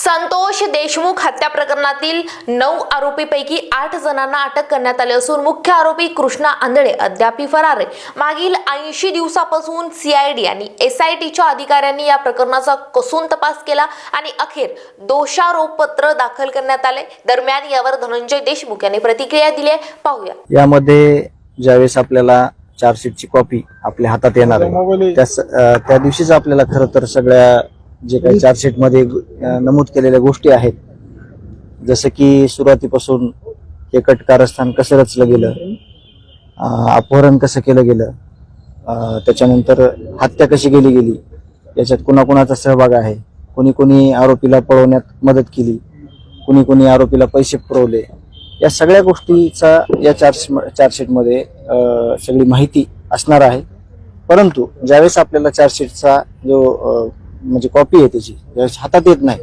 संतोष देशमुख हत्या प्रकरणातील नऊ आरोपीपैकी आठ जणांना अटक करण्यात आली असून मुख्य आरोपी कृष्णा आंधळे अद्याप फरार आहे. मागील ऐंशी दिवसापासून सीआयडी आणि एसआयटीच्या अधिकाऱ्यांनी या प्रकरणाचा कसून तपास केला आणि अखेर दोषारोपपत्र दाखल करण्यात आले. दरम्यान यावर धनंजय देशमुख यांनी प्रतिक्रिया दिली आहे. पाहूया. यामध्ये ज्यावेळेस आपल्याला चार्जशीटची कॉपी आपल्या हातात येणार आहे त्या दिवशीच आपल्याला खरं तर सगळ्या जे काही चार्जशीटमध्ये अं, नमूद केलेल्या गोष्टी आहेत. जसं की सुरुवातीपासून हे कट कारस्थान कसं रचलं गेलं अपहरण कसं केलं गेलं त्याच्यानंतर हत्या कशी केली गेली याच्यात कुणाकुणाचा सहभाग आहे कोणी कोणी आरोपीला पळवण्यात मदत केली कुणी कुणी आरोपीला पैसे पुरवले या सगळ्या गोष्टीचा या चार्ज चार्जशीटमध्ये सगळी माहिती असणार आहे. परंतु ज्यावेळेस आपल्याला चार्जशीटचा जो म्हणजे कॉपी आहे त्याची. ज्यावेळेस हातात येत नाही.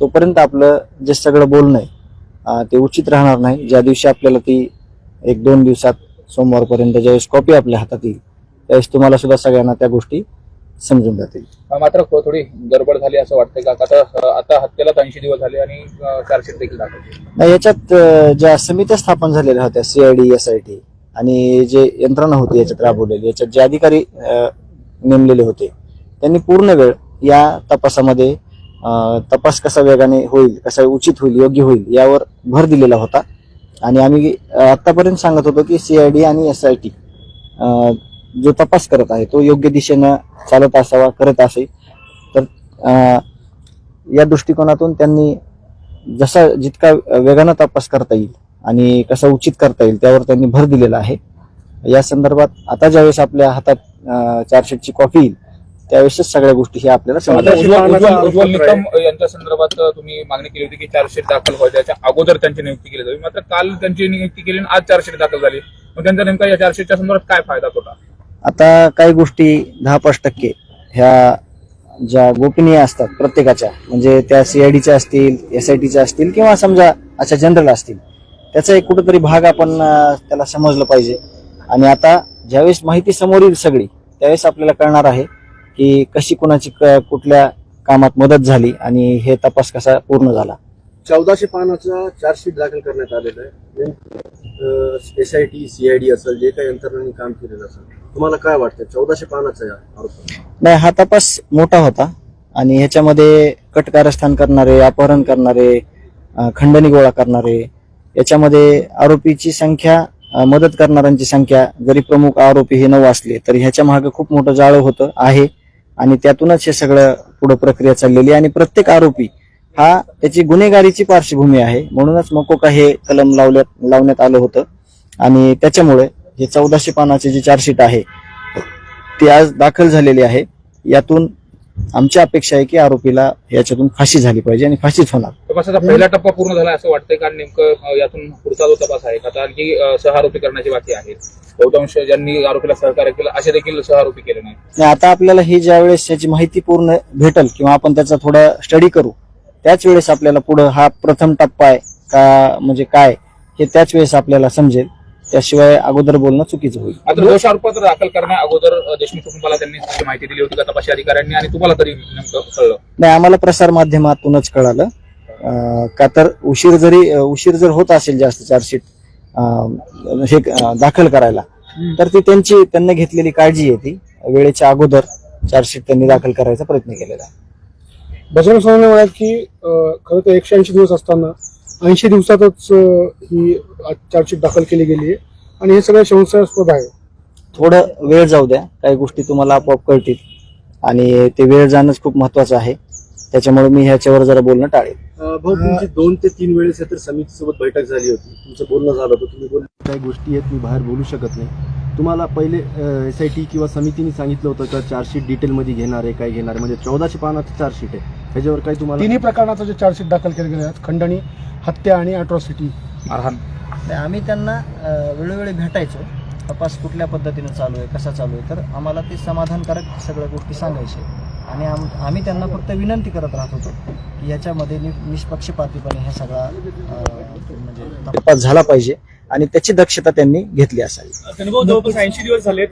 तोपर्यंत आपलं जे सगळं बोलणं आहे ते उचित राहणार नाही. ज्या दिवशी आपल्याला ती एक दोन दिवसात सोमवारपर्यंत ज्यावेळेस कॉपी आपल्या हातात येईल त्यावेळेस तुम्हाला सुद्धा सगळ्यांना त्या गोष्टी समजून जातील. मात्र थोडी गडबड झाली असं वाटतंय का? आता आता हत्येला ऐंशी दिवस झाले आणि चार्जशीट देखील. नाही याच्यात ज्या समित्या स्थापन झालेल्या होत्या सीआयडी एस आय टी आणि जे यंत्रणा होती याच्यात राबवलेली याच्यात जे अधिकारी नेमलेले होते त्यांनी पूर्ण वेळ या तपासामध्ये तपास कसा वेगाने होईल कसा उचित होईल योग्य होईल यावर भर दिलेला होता. आणि आम्ही आत्तापर्यंत सांगत होतो की सी आय डी आणि एस आय टी जो तपास करत आहे तो योग्य दिशेनं चालत असावा करत असे तर या दृष्टिकोनातून त्यांनी जसा जितका वेगानं तपास करता येईल आणि कसा उचित करता येईल त्यावर त्यांनी भर दिलेला आहे. या संदर्भात आता ज्यावेळेस आपल्या हातात चार्जशीटची कॉपी येईल त्यावेळेसच सगळ्या गोष्टी हे आपल्याला उज्ज्वल निकम यांच्या संदर्भात तुम्ही मागणी केली होती की चार्जशीट दाखल व्हावी त्याच्या अगोदर त्यांची नियुक्ती केली जावी. मात्र काल त्यांची नियुक्ती केली आणि आज चार्जशीट दाखल झाली. मग त्यांचा नेमका या चार्जशीटच्या संदर्भात काय फायदा तोटा? आता काही गोष्टी दहा पाच टक्के ह्या ज्या गोपनीय असतात प्रत्येकाच्या म्हणजे त्या सीआयडीच्या असतील एस आय टीच्या असतील किंवा समजा अशा जनरल असतील त्याचा एक कुठेतरी भाग आपण त्याला समजलं पाहिजे. आणि आता ज्यावेळेस माहिती समोर येईल सगळी त्यावेळेस आपल्याला कळणार आहे की कशी कुणाची कुठल्या कामात मदत झाली आणि हे तपास कसा पूर्ण झाला? चौदाशे पानाचा चार्जशीट दाखल करण्यात आलेला आहे. एस आय टी सीआयडी असेल जे काही यंत्रणांनी काम केलेलं असेल तुम्हाला काय वाटतं? चौदाशे पानाचा नाही हा तपास मोठा होता आणि ह्याच्यामध्ये कटकारस्थान करणारे अपहरण करणारे खंडणी गोळा करणारे याच्यामध्ये आरोपीची संख्या मदत करणाऱ्यांची संख्या जरी प्रमुख आरोपी हे नऊ असले तरी ह्याच्या मागे खूप मोठं जाळं होतं आहे. आणि त्यातूनच हे सगळं पुढे प्रक्रिया चाललेली आणि प्रत्येक आरोपी हा त्याची गुन्हेगारीची पार्श्वभूमी आहे. म्हणूनच मकोका हे कलम लावल्यात लावण्यात आलं होतं. आणि त्याच्यामुळे हे चौदाशे पानाचे जे चार्जशीट आहे ते आज दाखल झालेली आहे. यातून आमची अपेक्षा आहे की आरोपीला याच्यातून फाशी झाली पाहिजे आणि फाशीच होणार. तपासाचा पहिला टप्पा पूर्ण झाला असं वाटतंय कारण नेमकं यातून पुढचा जो तपास आहे आता आणखी अं, सहारोपी करण्याची बाकी आहेत बहुतांश ज्यांनी आरोपीला सहकार्य केलं असे देखील सहारोपी केले नाही आता आपल्याला ही ज्या वेळेस याची माहिती पूर्ण भेटल किंवा आपण त्याचा थोडा स्टडी करू त्याच वेळेस आपल्याला पुढं हा प्रथम टप्पा आहे का म्हणजे काय हे त्याच वेळेस आपल्याला समजेल. त्याशिवाय अगोदर बोलणं चुकीचं होईल. मात्र दोषारोपपत्र दाखल करण्या अगोदर देशमुख कुटुंबाला त्यांनी माहिती दिली होती का तपासी अधिकाऱ्यांनी आणि तुम्हाला तरी नेमकं कळलं? नाही आम्हाला प्रसार माध्यमातूनच कळालं. अं, का तर उशीर जरी उशीर जर होत असेल जास्त चार्जशीट अं, हे अं, दाखल करायला तर ती त्यांची त्यांनी घेतलेली काळजी आहे ती. वेळेच्या अगोदर चार्जशीट त्यांनी दाखल करायचा प्रयत्न केलेला आहे. बजरंग सोनवणे म्हणाल की अं, खरं तर एकशे ऐंशी दिवस असताना ऐंशी दिवसातच ही चार्जशीट दाखल केली गेली आहे. आणि हे सगळं संशयास्पद आहे. थोडं वेळ जाऊ द्या. काही गोष्टी तुम्हाला आपोआप कळतील. आणि ते वेळ जाणंच खूप महत्वाचं आहे. त्याच्यामुळे मी ह्याच्यावर जरा बोलणं टाळेल. भाऊ तुमची दोन ते तीन वेळेस तर समितीसोबत बैठक झाली होती. तुमचं बोलणं झालं होतं. तुम्ही बोल काही गोष्टी आहेत मी बाहेर बोलू शकत नाही. तुम्हाला पहिले एस आय टी किंवा समितीने सांगितलं होतं का चार्जशीट डिटेलमध्ये घेणार आहे काय घेणार म्हणजे चौदाशे पानाचं चार्जशीट आहे. ह्याच्यावर काही तुम्हाला तिन्ही प्रकरणाचं जे चार्जशीट दाखल केले गेले आहेत खंडणी हत्या आणि अट्रॉसिटी मारहाण नाही, आम्ही त्यांना अ, वेळोवेळी भेटायचो. तपास कुठल्या पद्धतीनं चालू आहे कसा चालू आहे तर आम्हाला ते समाधानकारक सगळ्या गोष्टी सांगायचे. आणि आम आम्ही त्यांना फक्त विनंती करत राहत होतो की याच्यामध्ये नि निष्पक्षपातीपणे हा सगळा अ, म्हणजे तपास झाला पाहिजे आणि त्याची दक्षता त्यांनी घेतली असावी. जवळपास ऐंशी दिवस झाले